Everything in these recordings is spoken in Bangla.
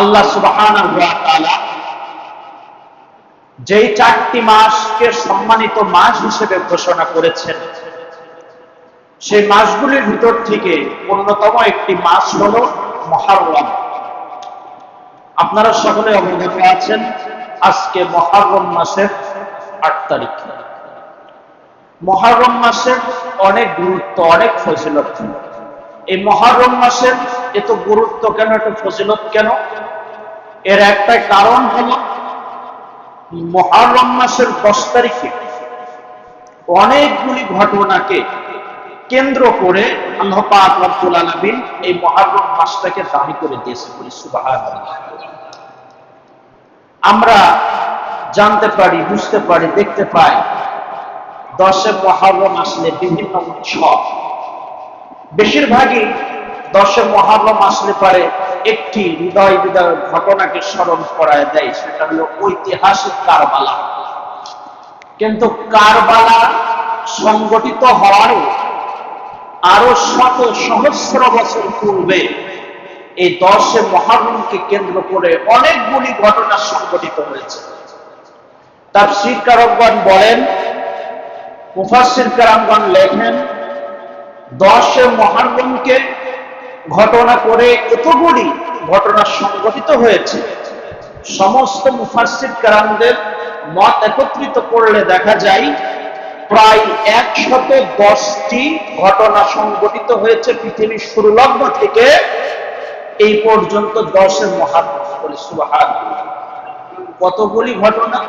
আল্লাহ সুবহানাহু যেই চারটি মাসকে সম্মানিত মাস হিসেবে ঘোষণা করেছেন, সেই মাসগুলির ভিতর থেকে অন্যতম একটি মাস হল মহারম আপনারা সকলে অবগত আছেন, আজকে মহারম মাসের আট তারিখ। মহারম মাসের অনেক গুরুত্ব, অনেক ফজিলত। এই মহারম মাসের এত গুরুত্ব কেন, এত ফজিলত কেন? এর একটা কারণ হল মহারম মাসের দশ তারিখে অনেকগুলি ঘটনাকে কেন্দ্র করে এই মহারম মাসটাকে দামি করে দিয়েছে বলি সুবহানাল্লাহ। আমরা জানতে পারি, বুঝতে পারি, দেখতে পাই, দশে মহারম আসলে বিভিন্ন উৎসব। বেশিরভাগই দশে মহারম আসলে পারে একটি হৃদয় হৃদয় ঘটনাকে স্মরণ করায় দেয়, সেটা হলো ঐতিহাসিক কারবালা। কিন্তু কারবালা সংগঠিত হওয়ারও আরও শত সহস্র বছর পূর্বে এই দশে মহারমকে কেন্দ্র করে অনেকগুলি ঘটনা সংগঠিত হয়েছে। তার শিরকারকগণ বলেন মুফাসির কারামগণ লেখেন, দশে মহারমকে ঘটনা করে এতগুলি ঘটনা সংগঠিত হয়েছে, সমস্ত মুফাসির কারামদের মত একত্রিত করলে দেখা যায় প্রায় একশত দশটি ঘটনা সংগঠিত হয়েছে পৃথিবীর শুরু লগ্ন থেকে। এই পর্যন্ত দশের সুবাহান কতগুলি ঘটনা?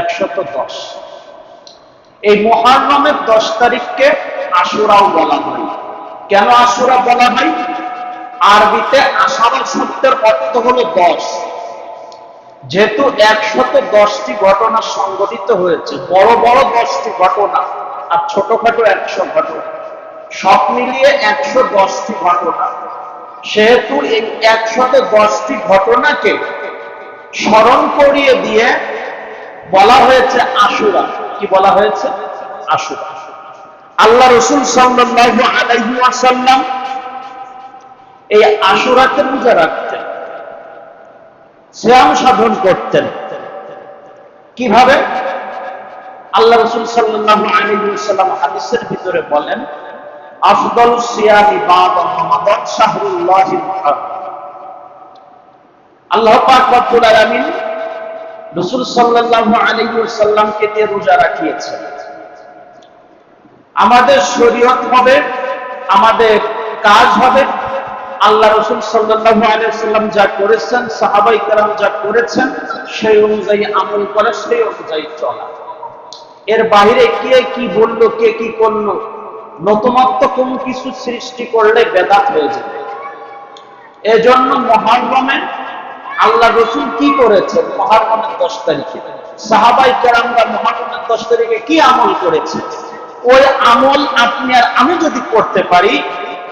একশত দশ। এই মহারমের দশ তারিখকে আশুরাও বলা হয়। কেন আশুরা বলা হয়? আরবিতে আষাঢ় শব্দের অর্থ হলো দশ। যেহেতু একশত দশটি ঘটনা সংগঠিত হয়েছে, বড় বড় দশটি ঘটনা আর ছোটখাটো একশো ঘটনা। সব মিলিয়ে একশো দশটি ঘটনা। সেহেতু এই একশত দশটি ঘটনাকে স্মরণ করিয়ে দিয়ে বলা হয়েছে আশুরা। কি বলা হয়েছে? আশুরা। আল্লাহ রসুল ওয়াসাল্লাম এই আশুরাকে রোজা রাখতেন, শ্যাম সাধন করতেন। কীভাবে? আল্লাহ রসুল আলাইহি ওয়াসাল্লাম হাদিসের ভিতরে বলেন, আফদল সিয়ামি বাদ আল্লাহ পাক রব্বুল আলামিন রাসূল সাল্লাল্লাহু দিয়ে রোজা রাখিয়েছেন। আমাদের শরীয়ত হবে, আমাদের কাজ হবে। আল্লাহ রসুল আলাইহি যা করেছেন, সাহাবাই কেরাম যা করেছেন, সেই অনুযায়ী আমল করা, সেই অনুযায়ী চলা। এর বাইরে কে কি বলল, কে কি করল? নতুনত্ব কোন কিছু সৃষ্টি করলে বেদাত হয়ে যাবে। এজন্য মহারমে আল্লাহ রসুল কি করেছেন? মহারমের দশ তারিখে। সাহাবাই কেরামরা মহারমের দশ তারিখে কি আমল করেছে? ওই আমল আপনি আর আমি যদি করতে পারি,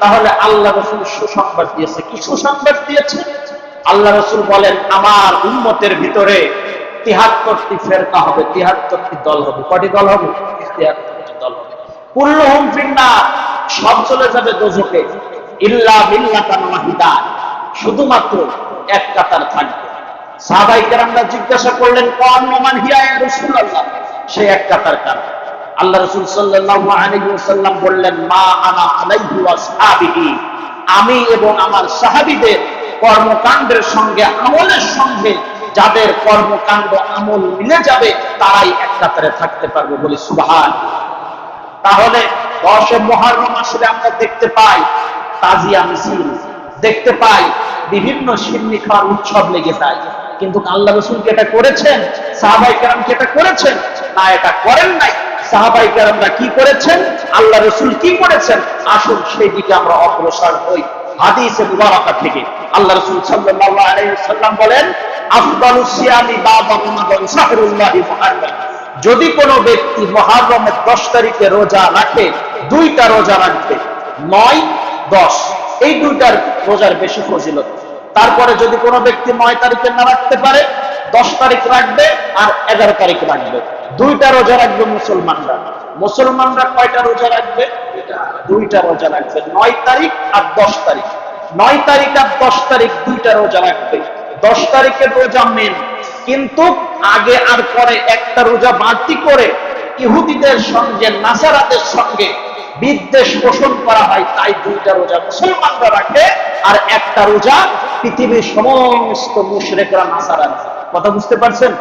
তাহলে আল্লাহ রসুল সুসংবাদ দিয়েছে। কি সুসংবাদ দিয়েছে? আল্লাহ রসুল বলেন, আমার উন্মতের ভিতরে তিহাত্তরটি ফেরকা হবে, তিহাত্তরটি দল হবে। কটি দল হবে? তিহাত্তরটি দল হবে। ফিন্নার, সব চলে যাবে দোজকে ইল্লা শুধুমাত্র এক কাতার থাকবে। সাহাবাই জিজ্ঞাসা করলেন, কোন সেই এক কাতার কারণ। আল্লাহ রাসূল ওয়াসাল্লাম বললেন, মা আনা আলাইহি আমি এবং আমার সাহাবীদের কর্মকাণ্ডের সঙ্গে, আমলের সঙ্গে, যাদের কর্মকাণ্ড আমল মিলে যাবে, তারাই এক কাতারে থাকতে পারবে বলি সুবহান। তাহলে দশে মহারম আসলে আমরা দেখতে পাই, তাজিয়া মিছিল দেখতে পাই, বিভিন্ন সিন্নি খাওয়ার উৎসব লেগে যায়। কিন্তু আল্লাহ রসুল কি এটা করেছেন? সাহাবাই কেরাম এটা করেছেন? না, এটা করেন নাই। সাহাবাই কেরামরা কি করেছেন? আল্লাহ রসুল কি করেছেন? আসুন সেই দিকে আমরা অগ্রসর হই। যদি কোনো ব্যক্তি মহারমের দশ তারিখে রোজা রাখে, দুইটা রোজা রাখবে। নয়, দশ। এই দুইটার রোজার বেশি ফজিলত। তারপরে যদি কোনো ব্যক্তি নয় তারিখে না রাখতে পারে, দশ তারিখ রাখবে আর এগারো তারিখ রাখবে। দুইটা রোজা রাখবে মুসলমানরা। মুসলমানরা কয়টা রোজা রাখবে? দুইটা রোজা রাখবে। নয় তারিখ আর দশ তারিখ। নয় তারিখ আর দশ তারিখ দুইটা রোজা রাখবে। দশ তারিখের রোজা মেন কিন্তু আগে আর পরে একটা রোজা বাড়তি করে ইহুদিদের সঙ্গে, নাসারাদের সঙ্গে বিদ্বেষ পোষণ করা হয়, তাই দুইটা রোজা মুসলমানরা রাখে আর একটা রোজা পৃথিবীর সমস্ত মুশরেকরা নাসারা কথা বুঝতে পারছেন?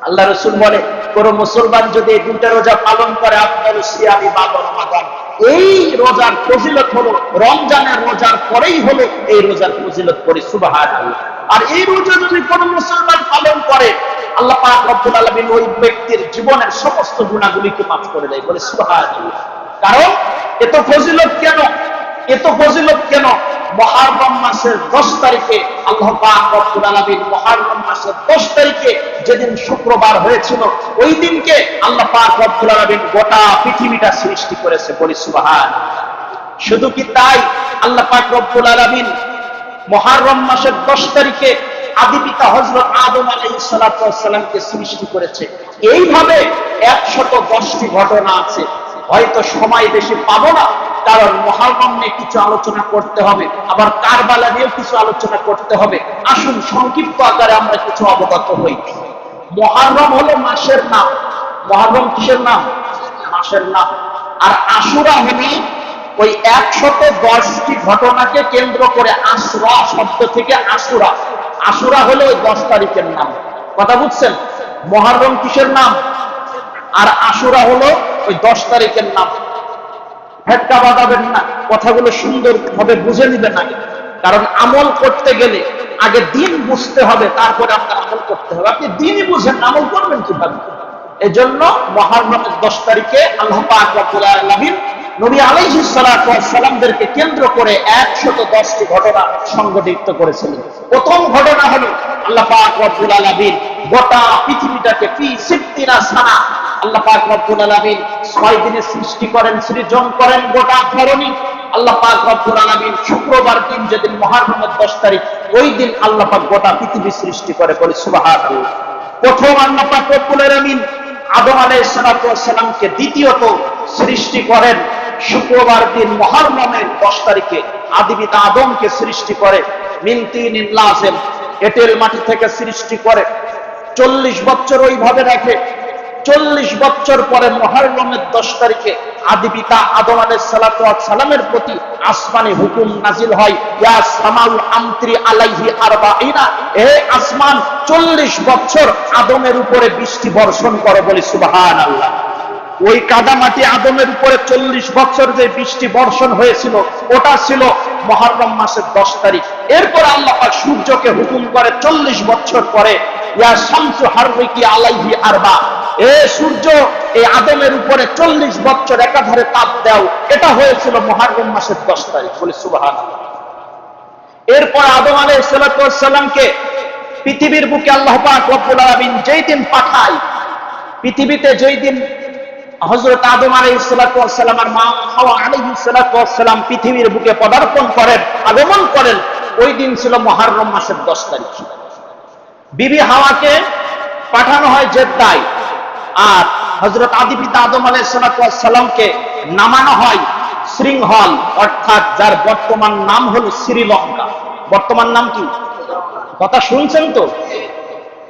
আল্লাহ রসুল বলে কোন মুসলমান যদি এই দুইটা রোজা পালন করে, আপনার সিয়ামি বা রমাদান এই রোজার ফজিলত হলো, রমজানের রোজার পরেই হলো এই রোজার ফজিলত করে সুবাহান আর এই রোজা যদি কোন মুসলমান পালন করে, আল্লাহ পাক রব্বুল আলামিন ওই ব্যক্তির জীবনের সমস্ত গুণাগুলিকে মাফ করে দেয়, বলে সুবাহান কারণ, এত ফজিলত কেন? এত ফজিলত কেন? মহারম মাসের দশ তারিখে আল্লাহ পাক রব্বুল মহারম মাসের দশ তারিখে যেদিন শুক্রবার হয়েছিল, ওই দিনকে আল্লাহ পাক রব্বুল গোটা পৃথিবীটা সৃষ্টি করেছে। বলি সুবহান শুধু কি তাই? আল্লাহ পাক রব্বুল আলামিন মহারম মাসের দশ তারিখে আদি পিতা হজরত আদম আলাইহিস সালামকে সৃষ্টি করেছে। এইভাবে একশত দশটি ঘটনা আছে। হয়তো সময় বেশি পাবো না, কারণ মহারম নিয়ে কিছু আলোচনা করতে হবে, আবার কারবালা নিয়েও কিছু আলোচনা করতে হবে। আসুন, সংক্ষিপ্ত আকারে আমরা কিছু অবগত হই। মহারম হলো মাসের নাম। মহারম কিসের নাম? মাসের নাম। আর আশুরা হলো ওই একশত দশটি ঘটনাকে কেন্দ্র করে আশুরা, শব্দ থেকে আশুরা। আশুরা হলো ওই দশ তারিখের নাম। কথা বুঝছেন? মহারম কিসের নাম? আর আশুরা হলো ওই দশ তারিখের নাম। ফেটকা বাঁধাবেন না, কথাগুলো সুন্দর ভাবে বুঝে নিবেন আগে কারণ আমল করতে গেলে আগে দিন বুঝতে হবে, তারপরে আপনার আমল করতে হবে। আপনি দিনই বুঝেন, আমল করবেন কীভাবে? এজন্য মহারমের দশ তারিখে আল্লাহ পাক নবী আলাইহিস সালাতু সালামদেরকে কেন্দ্র করে একশত দশটি ঘটনা সংগঠিত করেছিলেন। প্রথম ঘটনা হলো আল্লাহ পাক রব্বুল আলামিন গোটা পৃথিবীটাকে ফি সিত্তিনা সানা আল্লাহ পাক ছয় দিনে সৃষ্টি করেন, সৃজন করেন গোটা আল্লাহ পাক শুক্রবার দিন যেদিন মহারমের দশ তারিখ, ওই দিন আল্লাহ পাক গোটা পৃথিবী সৃষ্টি করে বলে প্রথম আল্লাহ পাক আদম সালামকে দ্বিতীয়ত সৃষ্টি করেন। শুক্রবার দিন মহারমের দশ তারিখে আদিবিতা আদমকে সৃষ্টি করে। মিনতিন লাজেম, এটেল মাটি থেকে সৃষ্টি করে। চল্লিশ বছর ওইভাবে রাখে। চল্লিশ বছর পরে মহারমের দশ তারিখে আদি পিতা আদম সালামের প্রতি আসমানে হুকুম নাজিল হয় আসমান, চল্লিশ বছর আদমের উপরে বৃষ্টি বর্ষণ করো বলে সুবাহান আল্লাহ ওই কাদামাটি আদমের উপরে চল্লিশ বছর যে বৃষ্টি বর্ষণ হয়েছিল, ওটা ছিল মহারম মাসের দশ তারিখ। এরপর আল্লাহ সূর্যকে হুকুম করে চল্লিশ বছর পরে সূর্য এই আদমের উপরে চল্লিশ বছর একাধারে তাপ দাও। এটা হয়েছিল মহারম মাসের দশ তারিখ। বলে সুবাহান এরপর আদম সালামকে পৃথিবীর বুকে আল্লাহ পাক আলামিন যেই দিন পাঠায়, পৃথিবীতে যেই দিন হজরত আদম আলাই মা হাওয়া পৃথিবীর বুকে পদার্পণ করেন, আগমন করেন, ওই দিন ছিল মহারম মাসের দশ তারিখ। বিবি হাওয়াকে পাঠানো হয় জেদ্দায়। আর হজরত আদি পিতা আদম আলাই সালামকে নামানো হয় শৃঙ্খল, অর্থাৎ যার বর্তমান নাম হল শ্রীলঙ্কা। বর্তমান নাম কি? কথা শুনছেন তো?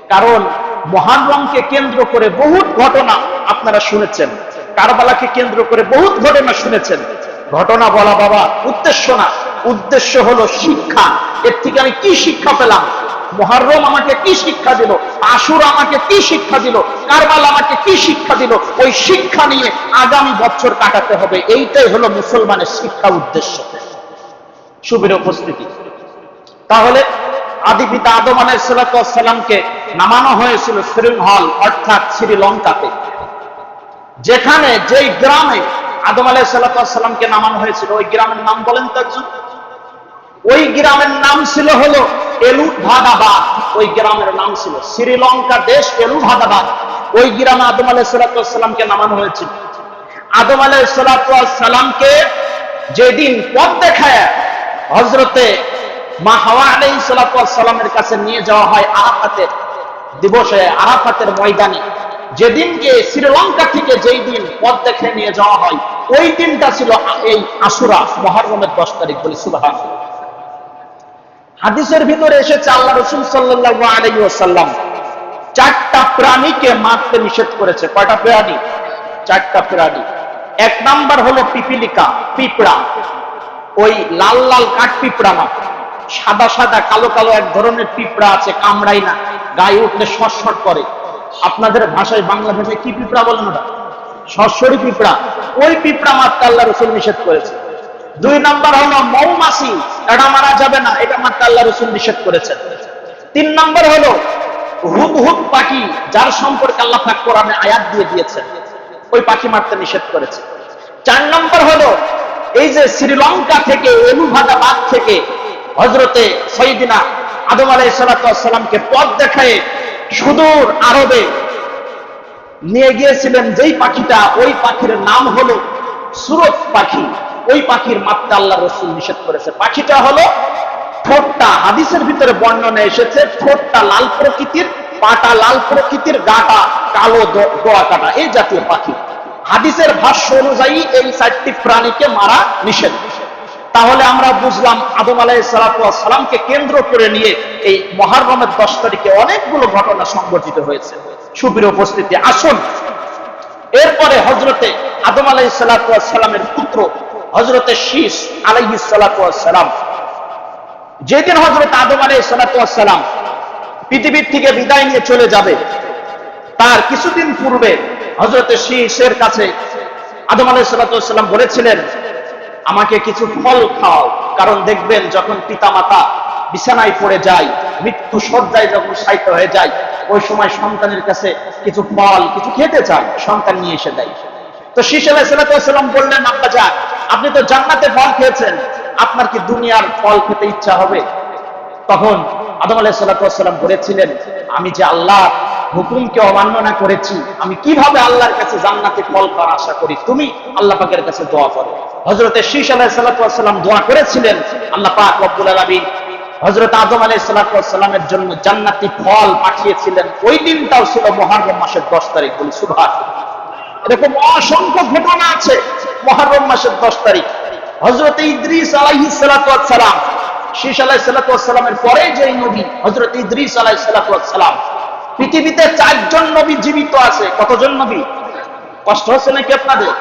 কারণ মহারমকে কেন্দ্র করে বহুত ঘটনা আপনারা শুনেছেন। কারবালাকে কেন্দ্র করে বহুত ঘটনা শুনেছেন। ঘটনা বলা বাবা, উদ্দেশ্য না। উদ্দেশ্য হলো শিক্ষা। এর থেকে আমি কি শিক্ষা পেলাম? মহারম আমাকে কি শিক্ষা দিল? আসুর আমাকে কি শিক্ষা দিল? কারবাল আমাকে কি শিক্ষা দিল? ওই শিক্ষা নিয়ে আগামী বছর কাটাতে হবে। এইটাই হলো মুসলমানের শিক্ষা উদ্দেশ্য। সুবির উপস্থিতি। তাহলে আদি পিতা আদম আলাইসালামকে নামানো হয়েছিল শ্রীহল অর্থাৎ শ্রীলঙ্কাতে। যেখানে, যেই গ্রামে আদম আলাইসালামকে নামানো হয়েছিল, ওই গ্রামের নাম বলেন তো একজন। ওই গ্রামের নাম ছিল হলো এলুভাদাবাদ। ওই গ্রামের নাম ছিল শ্রীলঙ্কা দেশ এলুভাদাবাদ। ওই গ্রামে আদম আলাইসালামকে নামানো হয়েছিল। আদম আলাইসালামকে যেদিন পথ দেখায় হজরতে মা হাওয়া আলাই সালামের কাছে নিয়ে যাওয়া হয় আরাফাতের দিবসে, আরাফাতের ময়দানে। যেদিনকে শ্রীলঙ্কা থেকে যেই দিন পথ দেখে নিয়ে যাওয়া হয়, ওই দিনটা ছিল এই আসুরা মহারমের দশ তারিখ বলে সুবাহ হাদিসের ভিতরে এসেছে আল্লাহ রসুল সাল্লাল্লাহু আলাইহি ওয়াসাল্লাম, চারটা প্রাণীকে মারতে নিষেধ করেছে। কয়টা প্রাণী? চারটা প্রাণী। এক নাম্বার হলো পিপিলিকা, পিঁপড়া। ওই লাল লাল কাঠ পিঁপড়া না, সাদা সাদা কালো কালো এক ধরনের পিঁপড়া আছে কামড়াই না, গায়ে উঠলে শটশট করে। আপনাদের ভাষায় বাংলা ভাষায় কি পিঁপড়া বলেন ওটা? সরসরি পিঁপড়া। ওই পিঁপড়া মারতে আল্লাহ রসুল নিষেধ করেছে। দুই নাম্বার হলো মৌমাছি, এটা মারা যাবে না, এটা মারতে আল্লাহ রসুল নিষেধ করেছেন। তিন নাম্বার হলো হুদহুদ পাখি, যার সম্পর্কে আল্লাহ পাক কোরআনে আয়াত দিয়ে দিয়েছেন, ওই পাখি মারতে নিষেধ করেছে চার নম্বর হলো এই যে শ্রীলঙ্কা থেকে এলুভাদাবাদ থেকে হজরতে সৈদিনা আদম আলাই সালাতামকে পথ দেখায় সুদূর আরবে নিয়ে গিয়েছিলেন, যেই পাখিটা, ওই পাখির নাম হলো সুরত পাখি। ওই পাখির মাত্রা আল্লাহ রসুল নিষেধ করেছে। পাখিটা হলো ঠোঁটটা। হাদিসের ভিতরে বর্ণনা এসেছে, ঠোঁটটা লাল প্রকৃতির, পাটা লাল প্রকৃতির, গাটা কালো দোয়া কাটা, এই জাতীয় পাখি। হাদিসের ভাষ্য অনুযায়ী এই চারটি প্রাণীকে মারা নিষেধ। তাহলে আমরা বুঝলাম আদম আলাই সালামকে কেন্দ্র করে নিয়ে এই মহারমের দশ তারিখে অনেকগুলো ঘটনা সংঘটিত হয়েছে। সুবির উপস্থিতি, আসুন। এরপরে হজরতে আদম আলাই সালামের পুত্র হজরতে শীষ আলাইহি সালাম যেদিন হজরত আদম আলাই সালাম পৃথিবীর থেকে বিদায় নিয়ে চলে যাবে, তার কিছুদিন পূর্বে হজরতে শীষের কাছে আদম আলাই সালাম বলেছিলেন, আমাকে কিছু ফল খাও। কারণ দেখবেন যখন পিতামাতা বিছানায় পড়ে যায়, মৃত্যু সজ্জায় যখন সাহিত্য হয়ে যায়, ওই সময় সন্তানের কাছে কিছু ফল, কিছু খেতে চায়, সন্তান নিয়ে এসে দেয়। তো শীষ আলাহিসাল্লাম বললেন আব্বা যান আপনি তো জান্নাতে ফল খেয়েছেন, আপনার কি দুনিয়ার ফল খেতে ইচ্ছা হবে? তখন আদম আলাহিসাল্লাম বলেছিলেন, আমি যে আল্লাহ হুকুমকে অমান্যনা করেছি, আমি কীভাবে আল্লাহর কাছে জান্নাতে ফল পাওয়ার আশা করি? তুমি আল্লাহ পাকের কাছে দোয়া করো। হজরতে শীষ আলাহিসাল্লাম দোয়া করেছিলেন, আল্লাহ পাক রব্বুল আলমিন হজরত আদম আলাইসাল্লামের জন্য জান্নাতি ফল পাঠিয়েছিলেন। ওই দিনটাও ছিল মহারম মাসের দশ তারিখ বলি সুভাষ এরকম অসংখ্য ঘটনা আছে। মহারম মাসের দশ তারিখ। হজরত ইদ্রিস আলাইহি সালাম, শীষ আলাহ সালাতামের পরে যে নবী হজরত ইদ্রিস আলাহ সালাতাম পৃথিবীতে চারজন নবী জীবিত আছে। কতজন নবী? কষ্ট হচ্ছে নাকি আপনাদের?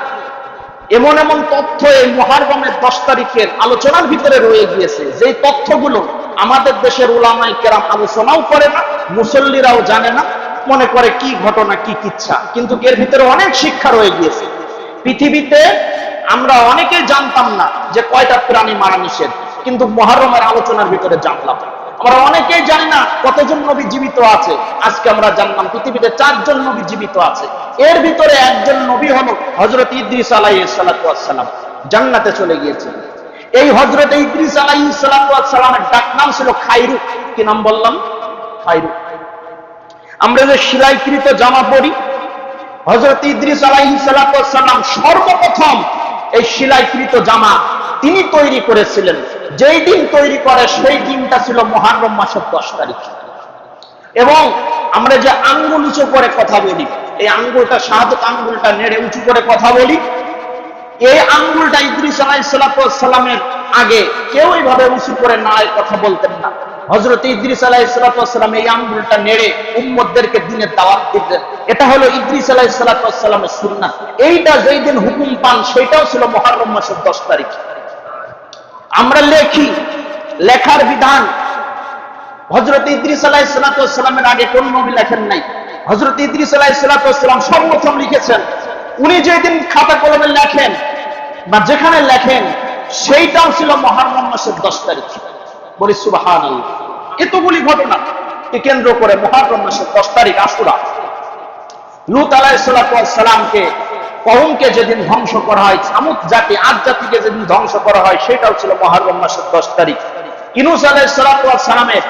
এমন এমন তথ্য এই মহারগমের দশ তারিখের আলোচনার ভিতরে রয়ে গিয়েছে। যে তথ্যগুলো আমাদের দেশের ওলামাই কেরাম আলোচনাও করে না, মুসল্লিরাও জানে না, মনে করে কি ঘটনা, কি কিচ্ছা। কিন্তু এর ভিতরে অনেক শিক্ষা রয়ে গিয়েছে। পৃথিবীতে আমরা অনেকেই জানতাম না যে কয়টা প্রাণী মারা নিষেধ, কিন্তু মহারমের আলোচনার ভিতরে জানলাম। আমরা অনেকেই জানি না কতজন নবী জীবিত আছে। আজকে আমরা জানলাম পৃথিবীতে চারজন নবী জীবিত আছে। এর ভিতরে একজন নবী হলো হজরত ইদ্রিস আলাইসালাম জান্নাতে চলে গিয়েছে। এই হজরত ইদ্রিস আলাইসালামের ডাক নাম ছিল খাইরু। কি নাম বললাম? খাইরু। আমরা যে শিলাইকৃত জামা পরি হজরত ইদ্রিস আলাইসালাম সর্বপ্রথম এই শিলাইকৃত জামা তিনি তৈরি করেছিলেন। যেই দিন তৈরি করে, সেই দিনটা ছিল মহারম মাসের দশ তারিখ। এবং আমরা যে আঙ্গুল উঁচু করে কথা বলি, এই আঙ্গুলটা শাহাদত আঙ্গুলটা নেড়ে উঁচু করে কথা বলি, এই আঙ্গুলটা ইদ্রিস আলাইসালামের আগে কেউ এইভাবে উঁচু করে না কথা বলতেন না। হজরত ইদ্রিস আলাইসালাম এই আঙ্গুলটা নেড়ে উম্মদদেরকে দিনের দাওয়াত দিতেন। এটা হলো ইদ্রিস আলাইসালামের সুন্না এইটা যেই দিন হুকুম পান সেটাও ছিল মহারম মাসের দশ তারিখ। আমরা লেখি, লেখার বিধান হজরত ইদ্রিস আলাহিসামের আগে কোন নবী লেখেন নাই? হজরত ইদ্রিস আলাহিসাম সর্বপ্রথম লিখেছেন, উনি যেদিন খাতা কলমে লেখেন বা যেখানে লেখেন, সেইটাও ছিল মহারম মাসের দশ তারিখ। বলি সুবাহান এতগুলি ঘটনা কেন্দ্র করে মহারম মাসের দশ তারিখ আশুরা। লুত আলাহিসামকে কৌমকে যেদিন ধ্বংস করা হয়, সামুদ জাতি আজ জাতিকে যেদিন ধ্বংস করা হয়, সেটাও ছিল মহারম মাসের দশ তারিখ। ইনুস আলাইসালামের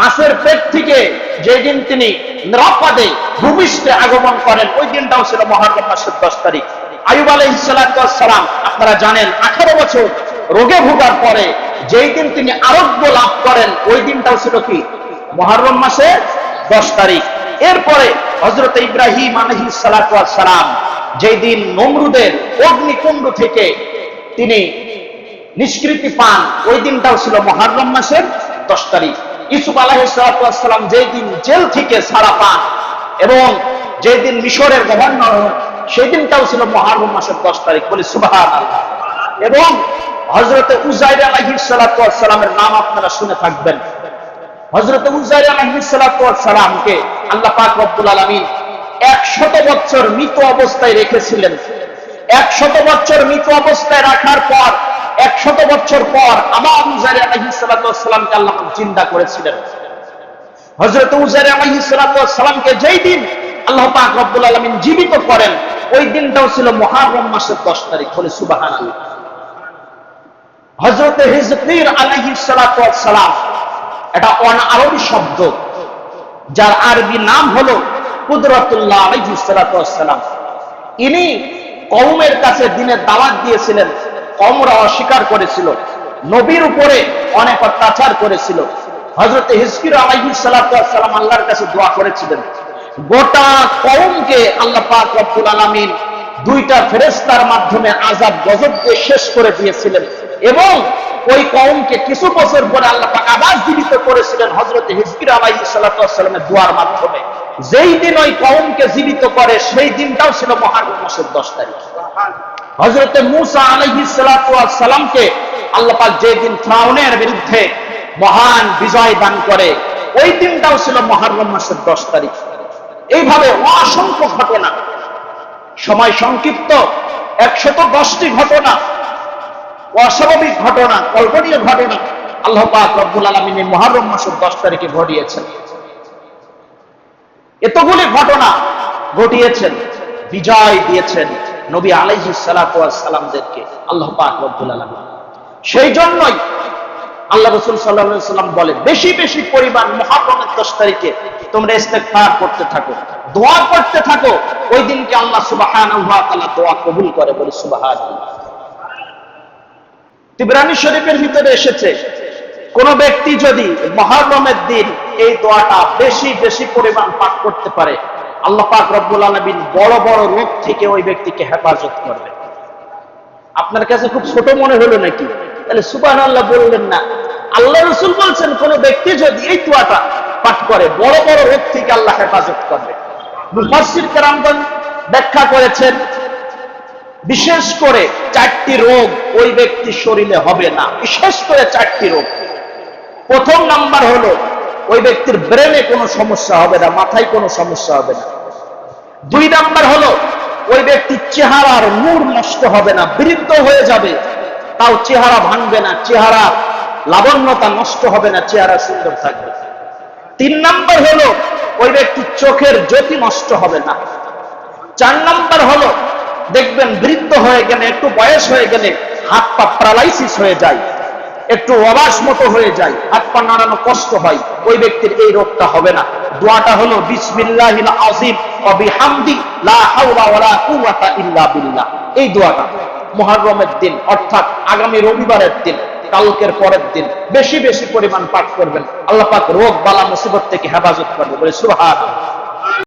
মাসের পেট থেকে যেদিন তিনি নিরাপদে, ভূমিষ্ঠে আগমন করেন, ওই দিনটাও ছিল মহারম মাসের দশ তারিখ। আয়ুব আলাইসালাম আপনারা জানেন, আঠারো বছর রোগে ভোগার পরে যেই দিন তিনি আরোগ্য লাভ করেন, ওই দিনটাও ছিল কি? মহারম মাসের দশ তারিখ। এরপরে হজরত ইব্রাহিম আলহি সালাম যেই দিন নমরুদের অগ্নিকুণ্ড থেকে তিনি নিষ্কৃতি পান, ওই দিনটাও ছিল মহারম মাসের দশ তারিখ। ইসুফ আলাহিসাল্লাম যেই দিন জেল থেকে ছাড়া পান এবং যেই দিন মিশরের গভর্নর সেই দিনটাও ছিল মহারম মাসের দশ তারিখ বলি সুবাহ এবং হজরত উজাইর আলাহিসাল্লামের নাম আপনারা শুনে থাকবেন। হজরত উজাইর আলাহিসাল্লামকে আল্লাহ পাক রব্বুল আলমী একশত বছর মৃত অবস্থায় রেখেছিলেন। একশত বছর মৃত অবস্থায় রাখার পর, একশত বছর পর আবার উজাইর আলাহিসাল্লামকে আল্লাহ চিন্তা করেছিলেন। হজরত উজাইর আলাহিসাল্লামকে যেই দিন আল্লাহ পাক রব্বুল আলমিন জীবিত করেন, ওই দিনটাও ছিল মহারম মাসের দশ তারিখ বলে সুবাহান আল্লাহ হজরত হিজকির আলহি সালাম এটা অন আরবি শব্দ, যার আরবি নাম হলো কুদরতুল্লাহ আলহি সালাম ইনি কৌমের কাছে দিনের দাওয়াত দিয়েছিলেন কমরা অস্বীকার করেছিল, নবীর উপরে অনেক অত্যাচার করেছিল। হজরত হিজকির আলহি সালাম আল্লাহর কাছে দোয়া করেছিলেন, গোটা কৌমকে আল্লাহ পাক রব্বুল আলমিন দুইটা ফেরেস্তার মাধ্যমে আজাদ গজব দিয়ে শেষ করে দিয়েছিলেন। এবং ওই কৌমকে কিছু বছর পরে আল্লাহ পাক আবার জীবিত করেছিলেন হজরত হিজকির আলাইহি সাল্লামের দোয়ার মাধ্যমে। যেই দিন ওই কৌমকে জীবিত করে, সেই দিনটাও ছিল মহারম মাসের দশ তারিখ। হজরত মুসা আলহি সালামকে আল্লাহ পাক যেই দিন ফ্রাউনের বিরুদ্ধে মহান বিজয় দান করে, ওই দিনটাও ছিল মহারম মাসের দশ তারিখ। এইভাবে অসংখ্য ঘটনা। সময় সংক্ষিপ্ত, একশত দশটি ঘটনা। অস্বাভাবিক ঘটনা, কল্পনীয় ঘটনা আল্লাহ পাক রব্বুল আলমিন মহারম মাসের দশ তারিখে ঘটিয়েছেন। এতগুলি ঘটনা ঘটিয়েছেন, বিজয় দিয়েছেন নবী আলাইহি সালামদেরকে আল্লাহ পাক রব্বুল আলমিন। সেই জন্যই আল্লাহ রসুল সাল্লাহ সাল্লাম বলে বেশি বেশি পরিমাণ মহাপ্রমের দশ তারিখে তোমরা ইস্তেকফার করতে থাকো, দোয়া করতে থাকো, ওই দিনকে আল্লাহ সুবাহান দোয়া কবুল করে বলে সুবাহান তিবরানি শরীফের ভিতরে এসেছে, কোন ব্যক্তি যদি মহারমের দিন এই দোয়াটা বেশি বেশি পরিমাণ পাঠ করতে পারে, আল্লাহ পাক রব্বুল আলমিন বড় বড় রোগ থেকে ওই ব্যক্তিকে হেফাজত করবে। আপনার কাছে খুব ছোট মনে হলো নাকি? তাহলে সুবাহ আল্লাহ বললেন না। আল্লাহ রসুল বলছেন, কোন ব্যক্তি যদি এই দোয়াটা পাঠ করে, বড় বড় রোগ থেকে আল্লাহ হেফাজত করবে। মুফাসির কারামগঞ্জ ব্যাখ্যা করেছেন বিশেষ করে চারটি রোগ ওই ব্যক্তির শরীরে হবে না। বিশেষ করে চারটি রোগ। প্রথম নাম্বার হলো, ওই ব্যক্তির ব্রেনে কোনো সমস্যা হবে না, মাথায় কোনো সমস্যা হবে না। দুই নাম্বার হলো, ওই ব্যক্তির চেহারার নূর নষ্ট হবে না, বৃদ্ধ হয়ে যাবে, তাও চেহারা ভাঙবে না, চেহারা লাবণ্যতা নষ্ট হবে না, চেহারা সুন্দর থাকবে। তিন নাম্বার হলো, ওই ব্যক্তির চোখের জ্যোতি নষ্ট হবে না। চার নাম্বার হলো দেখবেন বৃদ্ধ হয়ে গেলে, একটু বয়স হয়ে গেলে হাত পা প্যারালাইসিস হয়ে যায়, একটু অবাস মতো হয়ে যায়, হাত পা নাড়ানো কষ্ট হয়, ওই ব্যক্তির এই রোগটা হবে না। দোয়াটা হলো, বিসমিল্লাহিল এই দোয়াটা মুহররমের দিন, অর্থাৎ আগামী রবিবারের দিন, কালকের পরের দিন বেশি বেশি পরিমাণ পাঠ করবেন। আল্লাহ পাক রোগ বালা মুসিবত থেকে হেফাজত করবে। বলে, সুবহানাল্লাহ।